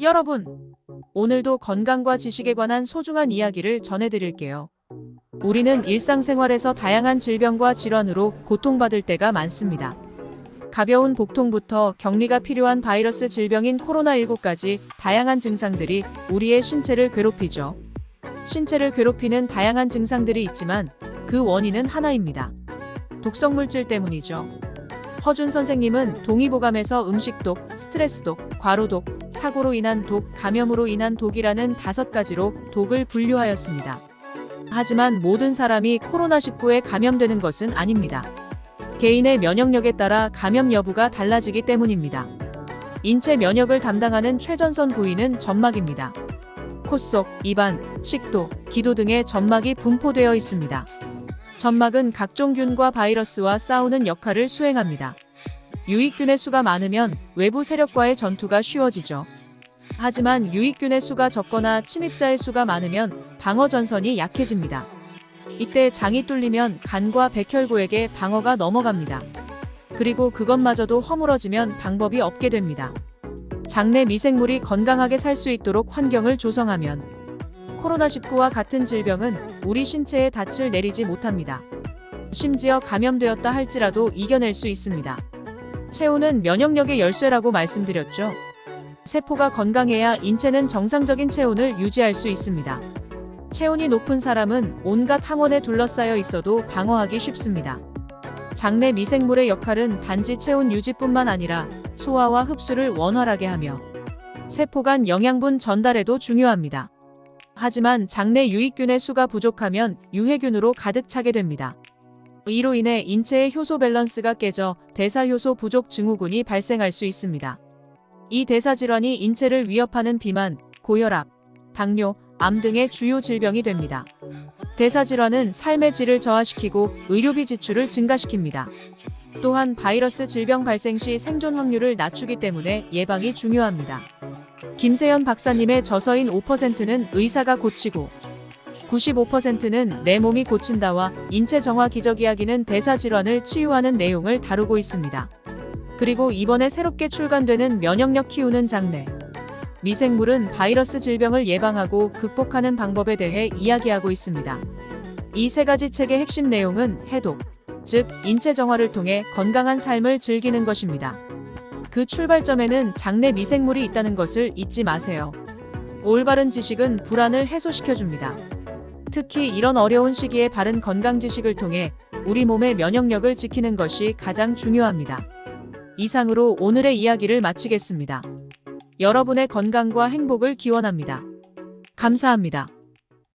여러분, 오늘도 건강과 지식에 관한 소중한 이야기를 전해드릴게요. 우리는 일상생활에서 다양한 질병과 질환으로 고통받을 때가 많습니다. 가벼운 복통부터 격리가 필요한 바이러스 질병인 코로나19까지 다양한 증상들이 우리의 신체를 괴롭히죠. 신체를 괴롭히는 다양한 증상들이 있지만 그 원인은 하나입니다. 독성물질 때문이죠. 허준 선생님은 동의보감에서 음식독, 스트레스독, 과로독, 사고로 인한 독, 감염으로 인한 독이라는 다섯 가지로 독을 분류하였습니다. 하지만 모든 사람이 코로나19에 감염되는 것은 아닙니다. 개인의 면역력에 따라 감염 여부가 달라지기 때문입니다. 인체 면역을 담당하는 최전선 부위는 점막입니다. 코 속, 입안, 식도, 기도 등의 점막이 분포되어 있습니다. 점막은 각종 균과 바이러스와 싸우는 역할을 수행합니다. 유익균의 수가 많으면 외부 세력과의 전투가 쉬워지죠. 하지만 유익균의 수가 적거나 침입자의 수가 많으면 방어 전선이 약해집니다. 이때 장이 뚫리면 간과 백혈구에게 방어가 넘어갑니다. 그리고 그것마저도 허물어지면 방법이 없게 됩니다. 장내 미생물이 건강하게 살 수 있도록 환경을 조성하면 코로나19와 같은 질병은 우리 신체에 닻을 내리지 못합니다. 심지어 감염되었다 할지라도 이겨낼 수 있습니다. 체온은 면역력의 열쇠라고 말씀드렸죠. 세포가 건강해야 인체는 정상적인 체온을 유지할 수 있습니다. 체온이 높은 사람은 온갖 항원에 둘러싸여 있어도 방어하기 쉽습니다. 장내 미생물의 역할은 단지 체온 유지뿐만 아니라 소화와 흡수를 원활하게 하며 세포 간 영양분 전달에도 중요합니다. 하지만 장내 유익균의 수가 부족하면 유해균으로 가득 차게 됩니다. 이로 인해 인체의 효소 밸런스가 깨져 대사효소 부족 증후군이 발생할 수 있습니다. 이 대사질환이 인체를 위협하는 비만, 고혈압, 당뇨, 암 등의 주요 질병이 됩니다. 대사질환은 삶의 질을 저하시키고 의료비 지출을 증가시킵니다. 또한 바이러스 질병 발생 시 생존 확률을 낮추기 때문에 예방이 중요합니다. 김세연 박사님의 저서인 5%는 의사가 고치고 95%는 내 몸이 고친다와 인체 정화 기적 이야기는 대사 질환을 치유하는 내용을 다루고 있습니다. 그리고 이번에 새롭게 출간되는 면역력 키우는 장르 미생물은 바이러스 질병을 예방하고 극복하는 방법에 대해 이야기하고 있습니다. 이 세 가지 책의 핵심 내용은 해독, 즉 인체 정화를 통해 건강한 삶을 즐기는 것입니다. 그 출발점에는 장내 미생물이 있다는 것을 잊지 마세요. 올바른 지식은 불안을 해소시켜줍니다. 특히 이런 어려운 시기에 바른 건강 지식을 통해 우리 몸의 면역력을 지키는 것이 가장 중요합니다. 이상으로 오늘의 이야기를 마치겠습니다. 여러분의 건강과 행복을 기원합니다. 감사합니다.